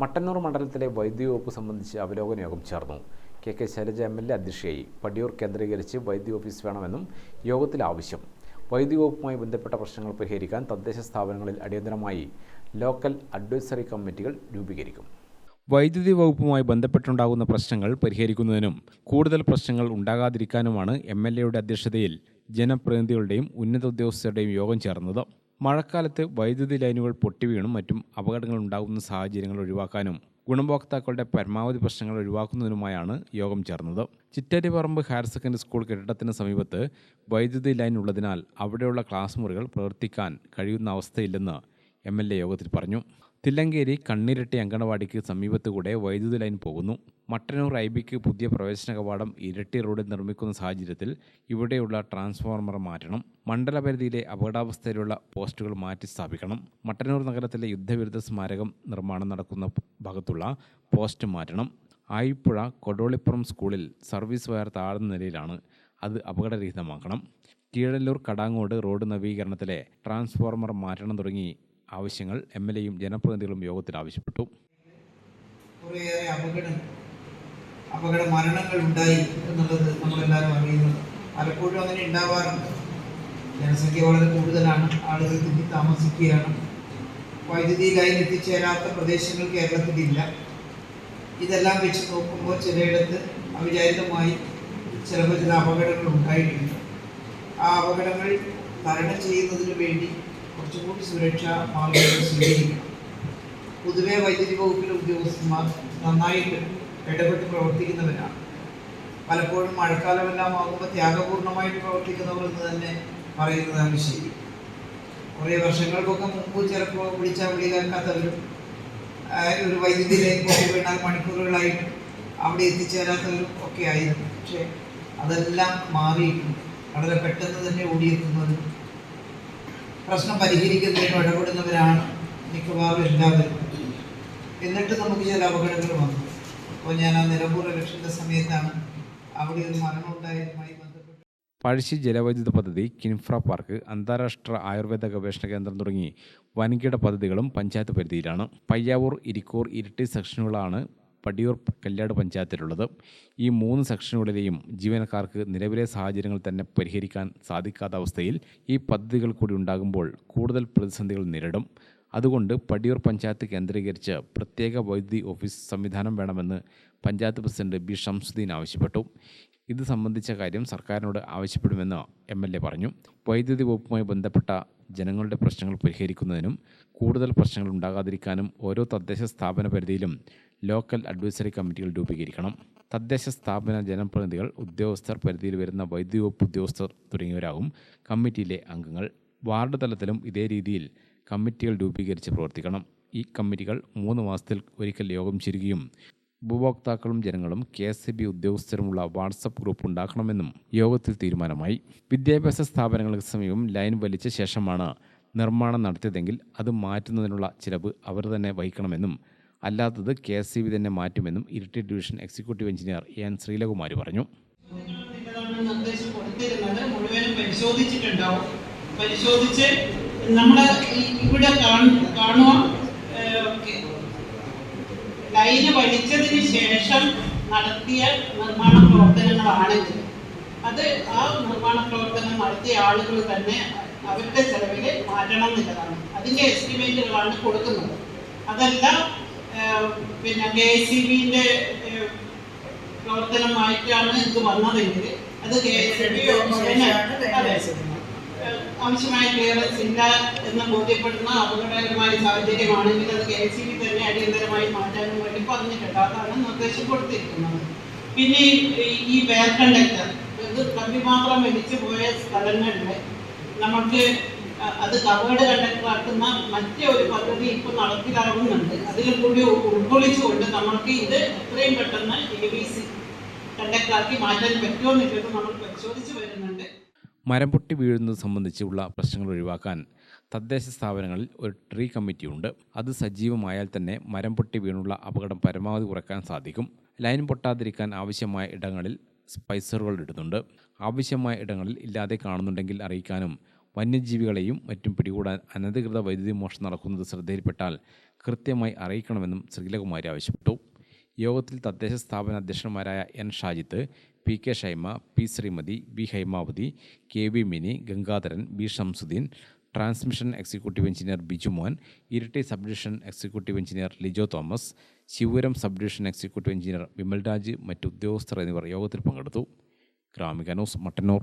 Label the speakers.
Speaker 1: മട്ടന്നൂർ മണ്ഡലത്തിലെ വൈദ്യുതി വകുപ്പ് സംബന്ധിച്ച് അവലോകന യോഗം ചേർന്നു. K K Shailaja M L A അധ്യക്ഷയായി പടിയൂർ കേന്ദ്രീകരിച്ച് വൈദ്യുതി ഓഫീസ് വേണമെന്നും യോഗത്തിൽ ആവശ്യം. വൈദ്യുതി വകുപ്പുമായി ബന്ധപ്പെട്ട പ്രശ്നങ്ങൾ പരിഹരിക്കാൻ തദ്ദേശ സ്ഥാപനങ്ങളിൽ അടിയന്തരമായി ലോക്കൽ അഡ്വൈസറി കമ്മിറ്റികൾ രൂപീകരിക്കും. വൈദ്യുതി വകുപ്പുമായി ബന്ധപ്പെട്ടുണ്ടാകുന്ന പ്രശ്നങ്ങൾ പരിഹരിക്കുന്നതിനും കൂടുതൽ പ്രശ്നങ്ങൾ ഉണ്ടാകാതിരിക്കാനുമാണ് എം എൽ എയുടെ അധ്യക്ഷതയിൽ ജനപ്രതിനിധികളുടെയും ഉന്നത ഉദ്യോഗസ്ഥരുടെയും യോഗം ചേർന്നത്. മഴക്കാലത്ത് വൈദ്യുതി ലൈനുകൾ പൊട്ടിവീണും മറ്റും അപകടങ്ങൾ ഉണ്ടാകുന്ന സാഹചര്യങ്ങൾ ഒഴിവാക്കാനും ഗുണഭോക്താക്കളുടെ പരമാവധി പ്രശ്നങ്ങൾ ഒഴിവാക്കുന്നതിനുമായാണ് യോഗം ചേർന്നത്. ചിറ്റാരിപ്പറമ്പ് ഹയർ സെക്കൻഡറി സ്കൂൾ കെട്ടിടത്തിന് സമീപത്ത് വൈദ്യുതി ലൈൻ ഉള്ളതിനാൽ അവിടെയുള്ള ക്ലാസ് മുറികൾ പ്രവർത്തിക്കാൻ കഴിയുന്ന അവസ്ഥയില്ലെന്ന് എം എൽ എ യോഗത്തിൽ പറഞ്ഞു. തില്ലങ്കേരി കണ്ണിരട്ടി അങ്കണവാടിക്ക് സമീപത്തുകൂടെ വൈദ്യുതി ലൈൻ പോകുന്നു. മട്ടന്നൂർ ഐബിക്ക് ബിക്ക് പുതിയ പ്രവേശന കവാടം ഇരട്ടി റോഡിൽ നിർമ്മിക്കുന്ന സാഹചര്യത്തിൽ ഇവിടെയുള്ള ട്രാൻസ്ഫോർമർ മാറ്റണം. മണ്ഡലപരിധിയിലെ അപകടാവസ്ഥയിലുള്ള പോസ്റ്റുകൾ മാറ്റി സ്ഥാപിക്കണം. മട്ടന്നൂർ നഗരത്തിലെ യുദ്ധവിരുദ്ധ സ്മാരകം നിർമ്മാണം നടക്കുന്ന ഭാഗത്തുള്ള പോസ്റ്റ് മാറ്റണം. ആയിപ്പുഴ കൊടോളിപ്പുറം സ്കൂളിൽ സർവീസ് വയർ താഴ്ന്ന നിലയിലാണ് അത് അപകടരഹിതമാക്കണം. കീഴല്ലൂർ കടാങ്ങോട് റോഡ് നവീകരണത്തിലെ ട്രാൻസ്ഫോർമർ മാറ്റണം തുടങ്ങി ആവശ്യങ്ങൾ എം എൽ എയും ജനപ്രതിനിധികളും യോഗത്തിൽ ആവശ്യപ്പെട്ടു.
Speaker 2: അപകട മരണങ്ങൾ ഉണ്ടായി എന്നുള്ളത് നമ്മളെല്ലാവരും അറിയുന്നത്. പലപ്പോഴും അങ്ങനെ ഉണ്ടാവാറുണ്ട്. ജനസംഖ്യ വളരെ കൂടുതലാണ് ആളുകൾ തിങ്ങി താമസിക്കുകയാണ് വൈദ്യുതി ലൈൻ എത്തിച്ചേരാത്ത പ്രദേശങ്ങൾ കേരളത്തിലില്ല. ഇതെല്ലാം വെച്ച് നോക്കുമ്പോൾ ചിലയിടത്ത് അവിചാരിതമായി ചിലപ്പോൾ ചില അപകടങ്ങൾ ഉണ്ടായിട്ടുണ്ട്. ആ അപകടങ്ങൾ തരണം ചെയ്യുന്നതിന് വേണ്ടി കുറച്ചുകൂടി സുരക്ഷാ മാർഗങ്ങൾ സ്വീകരിക്കണം. പൊതുവെ വൈദ്യുതി വകുപ്പിലെ ഉദ്യോഗസ്ഥന്മാർ നന്നായിട്ട് ഇടപെട്ട് പ്രവർത്തിക്കുന്നവരാണ്. പലപ്പോഴും മഴക്കാലമെല്ലാം ആകുമ്പോൾ ത്യാഗപൂർണമായിട്ട് പ്രവർത്തിക്കുന്നവർ എന്ന് തന്നെ പറയുന്നതാണ് ശരി. കുറേ വർഷങ്ങൾക്കൊക്കെ മുമ്പ് ചിലപ്പോൾ വിളിച്ചാൽ വിളിക്കാത്തവരും ഒരു വൈദ്യുതി ലൈൻ പോയി വീണാൽ മണിക്കൂറുകളായിട്ട് അവിടെ എത്തിച്ചേരാത്തവരും ഒക്കെ ആയിരുന്നു. പക്ഷേ അതെല്ലാം മാറിയിട്ടുണ്ട്. വളരെ പെട്ടെന്ന് തന്നെ ഓടിയെത്തുന്നതും പ്രശ്നം പരിഹരിക്കുന്നതിനും ഇടപെടുന്നവരാണ് മിക്കവാറും എല്ലാവരും. എന്നിട്ട് നമുക്ക് ചില അപകടങ്ങൾ വന്നു. അപ്പോൾ ഞാൻ ആ നിലമ്പൂർ ഇലക്ഷന്റെ സമയത്താണ് അവിടെ ഒരു മരണം ഉണ്ടായതുമായി
Speaker 1: പഴശ്ശി ജലവൈദ്യുത പദ്ധതി കിൻഫ്ര പാർക്ക് അന്താരാഷ്ട്ര ആയുർവേദ ഗവേഷണ കേന്ദ്രം തുടങ്ങി വൻകിട പദ്ധതികളും പഞ്ചായത്ത് പരിധിയിലാണ്. പയ്യാവൂർ ഇരിക്കൂർ ഇരിട്ടി സെക്ഷനുകളാണ് പടിയൂർ കല്യാട് പഞ്ചായത്തിലുള്ളത്. ഈ മൂന്ന് സെക്ഷനുകളിലെയും ജീവനക്കാർക്ക് നിലവിലെ സാഹചര്യങ്ങൾ തന്നെ പരിഹരിക്കാൻ സാധിക്കാത്ത അവസ്ഥയിൽ ഈ പദ്ധതികൾ കൂടി ഉണ്ടാകുമ്പോൾ കൂടുതൽ പ്രതിസന്ധികൾ നേരിടും. അതുകൊണ്ട് പടിയൂർ പഞ്ചായത്ത് കേന്ദ്രീകരിച്ച് പ്രത്യേക വൈദ്യുതി ഓഫീസ് സംവിധാനം വേണമെന്ന് പഞ്ചായത്ത് പ്രസിഡന്റ് ബി ഷംസുദ്ദീൻ ആവശ്യപ്പെട്ടു. ഇത് സംബന്ധിച്ച കാര്യം സർക്കാരിനോട് ആവശ്യപ്പെടുമെന്ന് എം എൽ എ പറഞ്ഞു. വൈദ്യുതി വകുപ്പുമായി ബന്ധപ്പെട്ട ജനങ്ങളുടെ പ്രശ്നങ്ങൾ പരിഹരിക്കുന്നതിനും കൂടുതൽ പ്രശ്നങ്ങൾ ഉണ്ടാകാതിരിക്കാനും ഓരോ തദ്ദേശ സ്ഥാപന പരിധിയിലും ലോക്കൽ അഡ്വൈസറി കമ്മിറ്റികൾ രൂപീകരിക്കണം. തദ്ദേശ സ്ഥാപന ജനപ്രതിനിധികൾ ഉദ്യോഗസ്ഥർ പരിധിയിൽ വരുന്ന വൈദ്യുതി വകുപ്പ് ഉദ്യോഗസ്ഥർ തുടങ്ങിയവരാകും കമ്മിറ്റിയിലെ അംഗങ്ങൾ. വാർഡ് തലത്തിലും ഇതേ രീതിയിൽ കമ്മിറ്റികൾ രൂപീകരിച്ച് പ്രവർത്തിക്കണം. ഈ കമ്മിറ്റികൾ മൂന്ന് മാസത്തിൽ ഒരിക്കൽ യോഗം ചേരുകയും ഉപഭോക്താക്കളും ജനങ്ങളും കെ എസ് ബി ഉദ്യോഗസ്ഥരുമുള്ള വാട്സപ്പ് ഗ്രൂപ്പ് ഉണ്ടാക്കണമെന്നും യോഗത്തിൽ തീരുമാനമായി. വിദ്യാഭ്യാസ സ്ഥാപനങ്ങൾക്ക് സമീപം ലൈൻ വലിച്ച ശേഷമാണ് നിർമ്മാണം നടത്തിയതെങ്കിൽ അത് മാറ്റുന്നതിനുള്ള ചിലവ് അവർ തന്നെ വഹിക്കണമെന്നും അല്ലാത്തത് കെ എസ് സി ബി തന്നെ മാറ്റുമെന്നും Iritty division executive engineer N Sreelakumari പറഞ്ഞു.
Speaker 3: പരിശോധിച്ചിട്ടുണ്ടാവും. പരിശോധിച്ച് നമ്മൾ ഇവിടെ കാണുക ലൈന് വലിച്ചതിന് ശേഷം നടത്തിയ നിർമ്മാണ പ്രവർത്തനങ്ങളാണെങ്കിൽ അത് ആ നിർമ്മാണ പ്രവർത്തനം നടത്തിയ ആളുകൾ തന്നെ അവരുടെ ചെലവിൽ മാറ്റണം എന്നുള്ളതാണ്. അതിന്റെ എസ്റ്റിമേറ്റുകളാണ് കൊടുക്കുന്നത്. അതല്ല പിന്നെ കെ സി ബിന്റെ പ്രവർത്തനമായിട്ടാണ് ഇത് വന്നതെങ്കിൽ അത് കെ എസ് ബി ആവശ്യമായ ക്ലിയറൻസ് ഇല്ല എന്ന് ബോധ്യപ്പെടുന്ന അപകടകരമായ സാഹചര്യമാണെങ്കിൽ അത് കെ എസ് ബി തന്നെ അടിയന്തരമായി വേണ്ടി പറഞ്ഞിട്ടുണ്ട്. അതാണ് നിർദ്ദേശം കൊടുത്തിരിക്കുന്നത്. പിന്നെ ഈ- വെയർ കണ്ടക്ടർ ഇത് കമ്പി മാത്രം വലിച്ചു പോയ സ്ഥലങ്ങളിൽ നമുക്ക് അത് കവേർഡ് കണ്ടക്ടർ ആക്കുന്ന മറ്റേ ഒരു പദ്ധതി ഇപ്പൊ നടപ്പിലാകുന്നുണ്ട്. അതിൽ കൂടി ഉൾക്കൊള്ളിച്ചുകൊണ്ട് നമുക്ക് ഇത് എത്രയും പെട്ടെന്ന് എ ബി സി മാറ്റാൻ പറ്റുമോ എന്നുള്ളത് നമ്മൾ പരിശോധിച്ചു വരുന്നുണ്ട്.
Speaker 1: മരം പൊട്ടി വീഴുന്നത് സംബന്ധിച്ചുള്ള പ്രശ്നങ്ങൾ ഒഴിവാക്കാൻ തദ്ദേശ സ്ഥാപനങ്ങളിൽ ഒരു ട്രീ കമ്മിറ്റിയുണ്ട് അത് സജീവമായാൽ തന്നെ മരം പൊട്ടി വീണുള്ള അപകടം പരമാവധി കുറയ്ക്കാൻ സാധിക്കും. ലൈൻ പൊട്ടാതിരിക്കാൻ ആവശ്യമായ ഇടങ്ങളിൽ സ്പൈസറുകൾ ഇടുന്നുണ്ട്. ആവശ്യമായ ഇടങ്ങളിൽ ഇല്ലാതെ കാണുന്നുണ്ടെങ്കിൽ അറിയിക്കാനും വന്യജീവികളെയും മറ്റും പിടികൂടാൻ അനധികൃത വൈദ്യുതി മോഷണം നടക്കുന്നത് ശ്രദ്ധയിൽപ്പെട്ടാൽ കൃത്യമായി അറിയിക്കണമെന്നും ശ്രീലകുമാരി ആവശ്യപ്പെട്ടു. യോഗത്തിൽ തദ്ദേശ സ്ഥാപന അധ്യക്ഷന്മാരായ N Shajith P K Shaima P Shrimathi B Haimavathi K V Mini Gangadharan B Shamsuddin transmission executive engineer Biju Mohan Iritty sub division executive engineer Lijo Thomas Sivapuram sub division executive engineer Vimalraj മറ്റു ഉദ്യോഗസ്ഥർ എന്നിവർ യോഗത്തിൽ പങ്കെടുത്തു. Gramika news Mattannur.